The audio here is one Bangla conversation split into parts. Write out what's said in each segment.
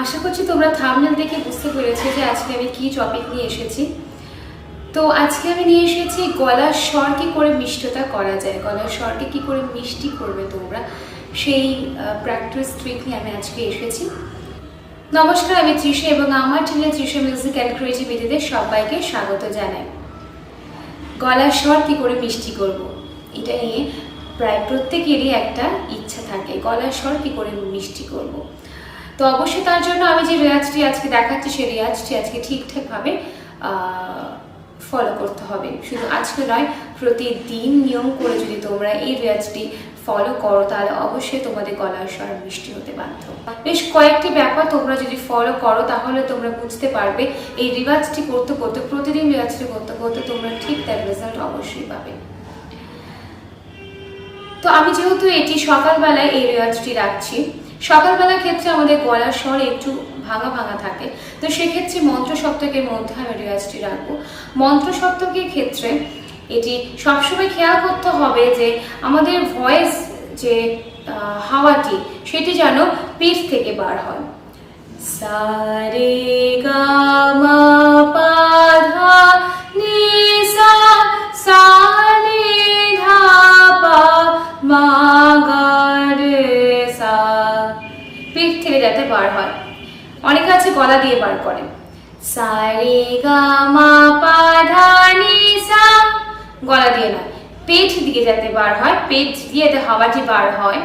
আশা করছি তোমরা থামনেল দেখে বুঝতে পেরেছ যে আজকে আমি কি টপিক নিয়ে এসেছি। তো আজকে আমি নিয়ে এসেছি গলার স্বর কি করে মিষ্টতা করা যায়, গলার স্বরকে কি করে মিষ্টি করবে তোমরা, সেই প্র্যাকটিস ট্রিক নিয়ে আমি আজকে এসেছি। নমস্কার, আমি তৃষা এবং আমার চ্যানেল তৃষা মিউজিক অ্যান্ড ক্রিয়েটিভিটিতে সবাইকে স্বাগত জানাই। গলার স্বর কি করে মিষ্টি করব, এটা নিয়ে প্রায় প্রত্যেকেরই একটা ইচ্ছা থাকে, গলার স্বর কি করে মিষ্টি করব। তো অবশ্যই তার জন্য আমি যে রেয়াজটি আজকে দেখাচ্ছি, সেই রেয়াজটি আজকে ঠিকঠাকভাবে ফলো করতে হবে। শুধু আজকে নয়, প্রতিদিন নিয়ম করে যদি তোমরা এই রেয়াজটি ফলো করো, তাহলে অবশ্যই তোমাদের গলার স্বর মিষ্টি হতে বাধ্য বেশ কয়েকটি ব্যাপার তোমরা যদি ফলো করো, তাহলে তোমরা বুঝতে পারবে, এই রিওয়াজটি করতে করতে, প্রতিদিন রিওয়াজটি করতে করতে তোমরা ঠিক তার রেজাল্ট অবশ্যই পাবে। তো আমি যেহেতু এটি সকালবেলায় এই রেওয়াজটি রাখছি সকালবেলার ক্ষেত্রে আমাদের গলার স্বর একটু ভাঙা ভাঙা থাকে। তো সেক্ষেত্রে মন্ত্র সপ্তকের মধ্যে আমি রেওয়াজটি রাখব। মন্ত্র সপ্তকের ক্ষেত্রে এটি সবসময় খেয়াল করতে হবে যে আমাদের ভয়েস যে হাওয়াটি, সেটি যেন পিঠ থেকে বার হয়। সারে গা অনেকে আছে গলা দিয়ে বার করে। সারে গলা দিয়ে না পেট দিয়ে যাতে বার হয়, পেট দিয়ে যাতে হাওয়াটি বার হয়,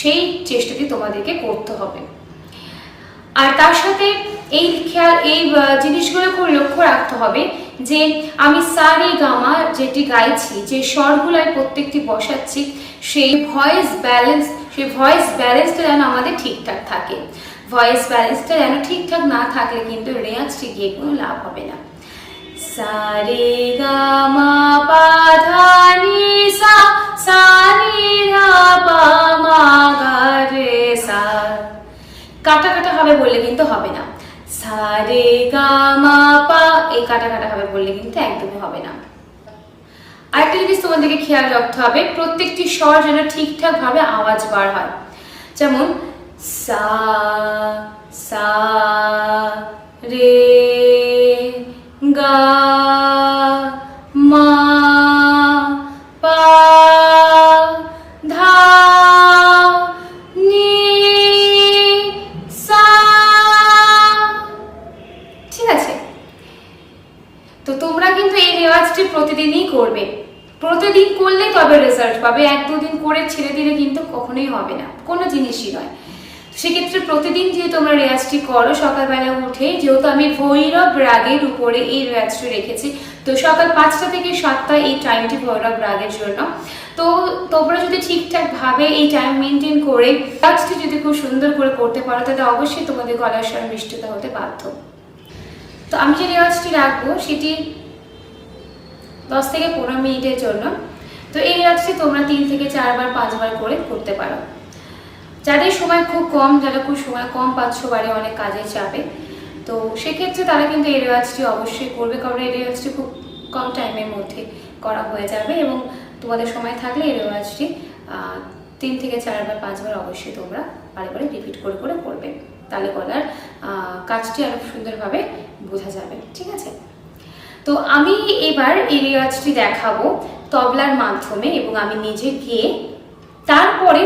সেই চেষ্টাটি তোমাদেরকে করতে হবে। আর তার সাথে এই খেয়াল, এই জিনিসগুলো খুব লক্ষ্য রাখতে হবে যে আমি সারি গামা যেটি গাইছি, যে স্বরগুলো প্রত্যেকটি বসাচ্ছি, সেই ভয়েস ব্যালেন্স, সেই ভয়েস ব্যালেন্সটা যেন আমাদের ঠিকঠাক থাকে। ভয়েস ব্যালেন্সটা যেন ঠিকঠাক না থাকলে কিন্তু রেয়াজটি গিয়ে কোনো লাভ হবে না। সারে গামা পা, ধা, নি, সা সা, নি পা, মা, গা, রে, সা। কাটা কাটা হবে বললে কিন্তু হবে না। সারে গামা পা, এই কাটা কাটা হবে বললে কিন্তু একদমই হবে না। আরেকটা জিনিস তোমাদেরকে খেয়াল রাখতে হবে, প্রত্যেকটি স্বর যেন ঠিকঠাক ভাবে আওয়াজ বার হয়। যেমন সা সা, রে, গা, মা, পা, ধা, নি, সা। ঠিক আছে? তো তোমরা কিন্তু এই রেওয়াজটি প্রতিদিনই করবে। প্রতিদিন করলে তবে রেজাল্ট পাবে। এক দুদিন করে ছেড়ে দিলে কিন্তু কখনোই হবে না। কোনো জিনিসই নয়। সেক্ষেত্রে প্রতিদিন যে তোমরা রেয়াজটি করো, সকালবেলা উঠে, যেহেতু আমি ভৈরব রাগের উপরে এই রেয়াজটি রেখেছি, তো সকাল পাঁচটা থেকে সাতটা এই টাইমটি ভৈরব রাগের জন্য। তো তোমরা যদি ঠিকঠাক ভাবে এই টাইম মেনটেন করে কাজটি যদি খুব সুন্দর করে করতে পারো, তাহলে অবশ্যই তোমাদের গলার স্বর মিষ্টতা হতে বাধ্য। তো আমি যে রেওয়াজটি রাখব, সেটি দশ থেকে পনেরো মিনিটের জন্য। তো এই রেওয়াজটি তোমরা তিন থেকে চারবার, পাঁচবার করে করতে পারো। যাদের সময় খুব কম, যারা খুব সময় কম পাচ্ছ, বাড়ি অনেক কাজের চাপে তো সেক্ষেত্রে তারা কিন্তু এই রেওয়াজটি অবশ্যই করবে, কারণ এই রেওয়াজটি খুব কম টাইমের মধ্যে করা হয়ে যাবে এবং তোমাদের সময় থাকলে এই রেওয়াজটি তিন থেকে চারবার পাঁচবার অবশ্যই তোমরা বারে বারে রিপিট করে করে করবে। তাহলে গলার কাজটি আরও সুন্দরভাবে বোঝা যাবে, ঠিক আছে? তো আমি এবার এই রেওয়াজটি দেখাবো তবলার মাধ্যমে এবং আমি নিজে গিয়ে তারপরে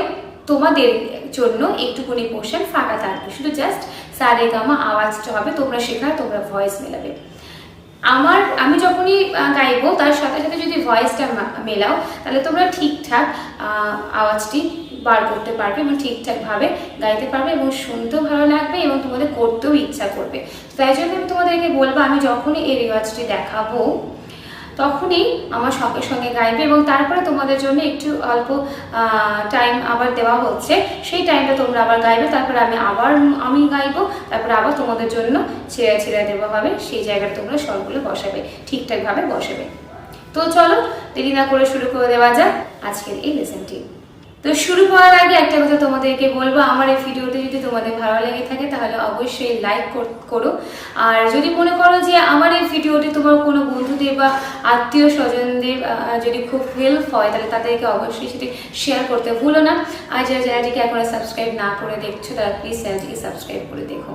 তোমাদের জন্য একটুখানি পোর্শন ফাঁকা থাকবে। শুধু জাস্ট সারে গামা আওয়াজটা হবে, তোমরা শেখার তোমরা ভয়েস মেলাবে। আমার, আমি যখনই গাইবো, তার সাথে সাথে যদি ভয়েসটা মেলাও, তাহলে তোমরা ঠিকঠাক আওয়াজটি বার করতে পারবে এবং ঠিকঠাকভাবে গাইতে পারবে এবং শুনতেও ভালো লাগবে এবং তোমাদের করতেও ইচ্ছা করবে। তাই জন্য আমি তোমাদেরকে বলব, আমি যখনই এই রেওয়াজটি দেখাবো তখনই আমার সঙ্গে সঙ্গে গাইবে এবং তারপরে তোমাদের জন্য একটু অল্প টাইম আবার দেওয়া হচ্ছে। সেই টাইমটা তোমরা আবার গাইবে, তারপরে আমি আবার আমি গাইবো, তারপরে আবার তোমাদের জন্য ছেঁড়া ছেঁড়া দেওয়া হবে। সেই জায়গাটা তোমরা স্বরগুলো বসাবে, ঠিকঠাকভাবে বসাবে। তো চলো, দেরি না করে শুরু করে দেওয়া যাক আজকের এই লেসনটি তো শুরু করার আগে একটা কথা তোমাদেরকে বলব, আমার এই ভিডিওটি যদি তোমাদের ভালো লেগে থাকে তাহলে অবশ্যই লাইক করো আর যদি মনে করো যে আমার এই ভিডিওটি তোমার কোনো বন্ধুদের বা আত্মীয় স্বজনদের যদি খুব হেল্প হয় তাহলে তাদেরকে অবশ্যই সেটি শেয়ার করতে ভুলো না। আর যারা চ্যানেলটিকে এখনও সাবস্ক্রাইব না করে দেখছ, তারা প্লিজ চ্যানেলটিকে সাবস্ক্রাইব করে দেখো।